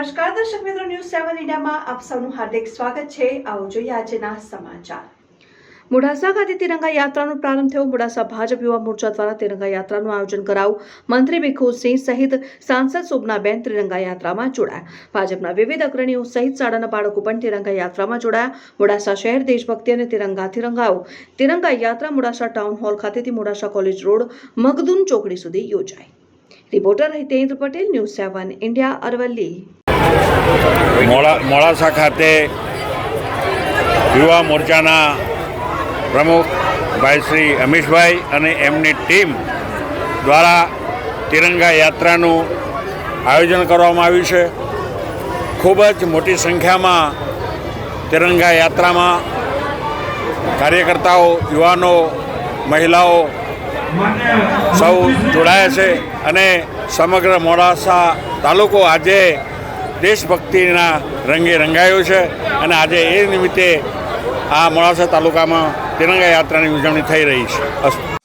સેવન ઇન્ડિયામાં આપ સૌનું હાર્દિક સ્વાગત છે. આવો જોઈએ આજના સમાચાર. મોડાસા ખાતે તિરંગા યાત્રાનો પ્રારંભ થયો. મોડાસા ભાજપ યુવા મોરચા દ્વારા તિરંગા યાત્રાનું આયોજન કરાવું મંત્રી ભીખુસિંહ સહિત સાંસદ શોભનાબેન તિરંગા યાત્રામાં જોડાયા. ભાજપના વિવિધ અગ્રણીઓ સહિત શાળાના બાળકો પણ તિરંગા યાત્રામાં જોડાયા. મોડાસા શહેર દેશભક્તિ અને તિરંગાથી રંગાવો તિરંગા યાત્રા મોડાસા ટાઉન હોલ ખાતેથી મોડાસા કોલેજ રોડ મગદુન ચોકડી સુધી યોજાઈ. Reporter Hitendra Patel news seven India Aravalli. મોડા મોડાસા ખાતે યુવા મોરચાના પ્રમુખ ભાઈ શ્રી અમીશભાઈ અને એમની ટીમ દ્વારા તિરંગા યાત્રાનું આયોજન કરવામાં આવ્યું છે. ખૂબ જ મોટી સંખ્યામાં તિરંગા યાત્રામાં કાર્યકર્તાઓ, યુવાનો, મહિલાઓ સૌ જોડાયા છે અને સમગ્ર મોડાસા તાલુકો આજે દેશભક્તિના રંગે રંગાયો છે અને આજે એ નિમિત્તે આ મોડાસા તાલુકામાં તિરંગા યાત્રાની ઉજવણી થઈ રહી છે.